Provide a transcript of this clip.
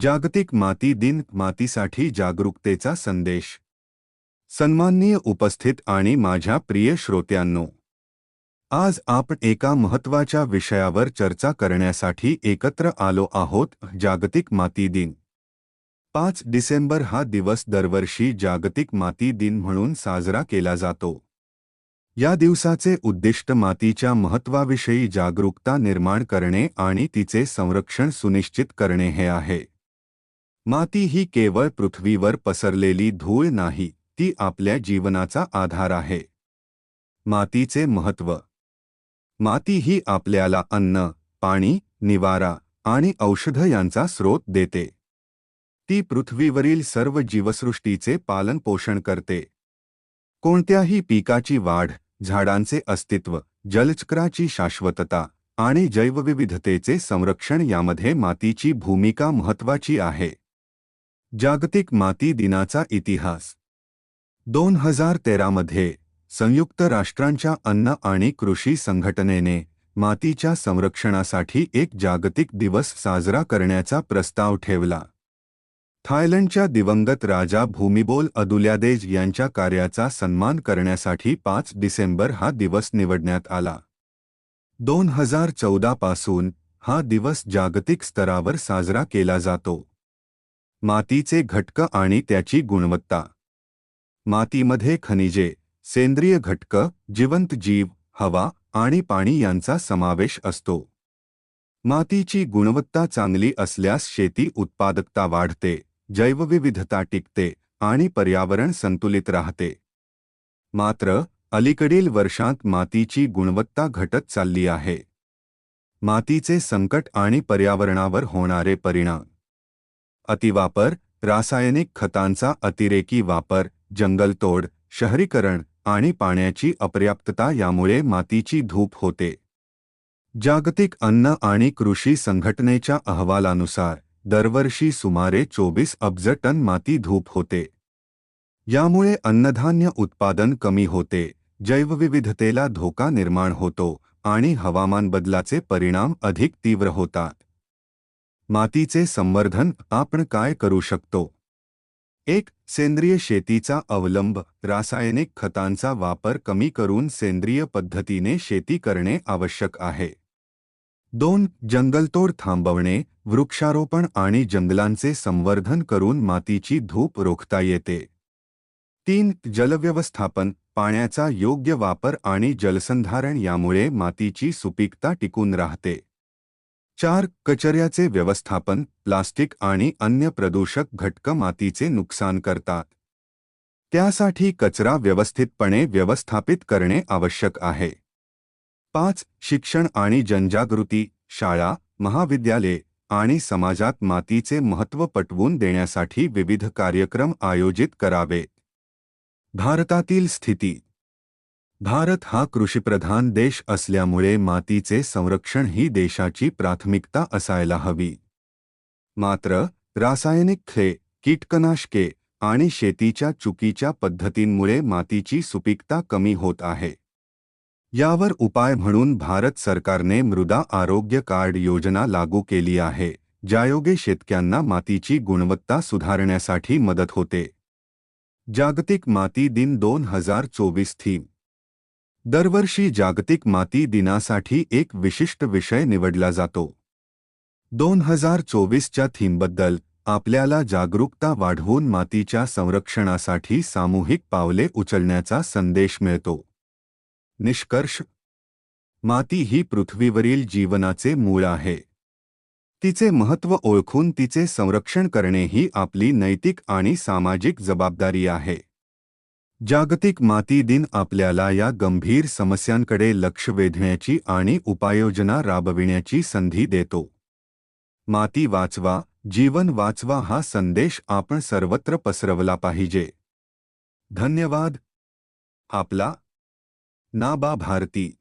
जागतिक माती दिन मातीसाठी जागरूकतेचा संदेश. सन्माननीय उपस्थित आणि माझ्या प्रिय श्रोत्यांनो आज आपण एका महत्त्वाच्या विषयावर चर्चा करण्यासाठी एकत्र आलो आहोत जागतिक माती दिन. पाच डिसेंबर हा दिवस दरवर्षी जागतिक माती दिन म्हणून साजरा केला जातो. या दिवसाचे उद्दिष्ट मातीच्या महत्त्वाविषयी जागरूकता निर्माण करणे आणि तिचे संरक्षण सुनिश्चित करणे हे आहे. माती ही केवळ पृथ्वीवर पसरलेली धूळ नाही ती आपल्या जीवनाचा आधार आहे. मातीचे महत्त्व. माती ही आपल्याला अन्न पाणी निवारा आणि औषध यांचा स्रोत देते. ती पृथ्वीवरील सर्व जीवसृष्टीचे पालनपोषण करते. कोणत्याही पिकाची वाढ झाडांचे अस्तित्व जलचक्राची शाश्वतता आणि जैवविविधतेचे संरक्षण यामध्ये मातीची भूमिका महत्त्वाची आहे. जागतिक माती दिनाचा इतिहास. दोन हजार तेरामध्ये संयुक्त राष्ट्रांच्या अन्न आणि कृषी संघटनेने मातीच्या संरक्षणासाठी एक जागतिक दिवस साजरा करण्याचा प्रस्ताव ठेवला. थायलंडच्या दिवंगत राजा भूमिबोल अदुल्यादेज यांच्या कार्याचा सन्मान करण्यासाठी पाच डिसेंबर हा दिवस निवडण्यात आला. दोन हजार चौदा पासून हा दिवस जागतिक स्तरावर साजरा केला जातो. मातीचे घटक आणि त्याची गुणवत्ता. मातीमध्ये खनिजे सेंद्रिय घटक जिवंत जीव हवा आणि पाणी यांचा समावेश असतो. मातीची गुणवत्ता चांगली असल्यास शेती उत्पादकता वाढते जैवविविधता टिकते आणि पर्यावरण संतुलित राहते. मात्र अलीकडील वर्षांत मातीची गुणवत्ता घटत चालली आहे. मातीचे संकट आणि पर्यावरणावर होणारे परिणाम अतिवापर रासायनिक खतांचा अतिरेकी वापर जंगलतोड शहरीकरण आणि पाण्याची अपर्याप्तता यामुळे मातीची धूप होते. जागतिक अन्न आणि कृषी संघटनेच्या अहवालानुसार दरवर्षी सुमारे चोवीस अब्ज टन माती धूप होते. यामुळे अन्नधान्य उत्पादन कमी होते जैवविविधतेला धोका निर्माण होतो आणि हवामान बदलाचे परिणाम अधिक तीव्र होतात. मातीचे संवर्धन आपण काय करू शकतो? एक सेंद्रिय शेतीचा अवलंब. रासायनिक खतांचा वापर कमी करून सेंद्रिय पद्धतीने शेती करणे आवश्यक आहे. दोन जंगलतोड थांबवणे. वृक्षारोपण आणि जंगलांचे संवर्धन करून मातीची धूप रोखता येते. तीन जलव्यवस्थापन. पाण्याचा योग्य वापर आणि जलसंधारण यामुळे मातीची सुपीकता टिकून राहते. चार कचऱ्याचे व्यवस्थापन प्लास्टिक आणि अन्य प्रदूषक घटक मातीचे नुकसान करतात. त्यासाठी कचरा व्यवस्थितपणे व्यवस्थापित करणे आवश्यक आहे. पाच शिक्षण आणि जनजागृती शाळा महाविद्यालये आणि समाजात मातीचे महत्त्व पटवून देण्यासाठी विविध कार्यक्रम आयोजित करावेत भारतातील स्थिती भारत हा कृषीप्रधान देश असल्यामुळे मातीचे संरक्षण ही देशाची प्राथमिकता असायला हवी. मात्र रासायनिक खे कीटकनाशके आणि शेतीच्या चुकीच्या पद्धतींमुळे मातीची सुपीकता कमी होत आहे. यावर उपाय म्हणून भारत सरकारने मृदा आरोग्य कार्ड योजना लागू केली आहे ज्यायोगे शेतक्यांना मातीची गुणवत्ता सुधारण्यासाठी मदत होते. जागतिक माती दिन दोन हजार चोवीस थीम दरवर्षी जागतिक माती दिनासाठी एक विशिष्ट विषय निवडला जातो. दोन हजार चोवीसच्या थीमबद्दल आपल्याला जागरूकता वाढवून मातीच्या संरक्षणासाठी सामूहिक पावले उचलण्याचा संदेश मिळतो. निष्कर्ष. माती ही पृथ्वीवरील जीवनाचे मूळ आहे. तिचे महत्त्व ओळखून तिचे संरक्षण करणे ही आपली नैतिक आणि सामाजिक जबाबदारी आहे. जागतिक माती दिन आपल्याला या गंभीर समस्यांकडे लक्ष वेधण्याची आणि उपाययोजना राबविण्याची संधी देतो. माती वाचवा जीवन वाचवा हा संदेश आपण सर्वत्र पसरवला पाहिजे. धन्यवाद. आपला नाबा भारती.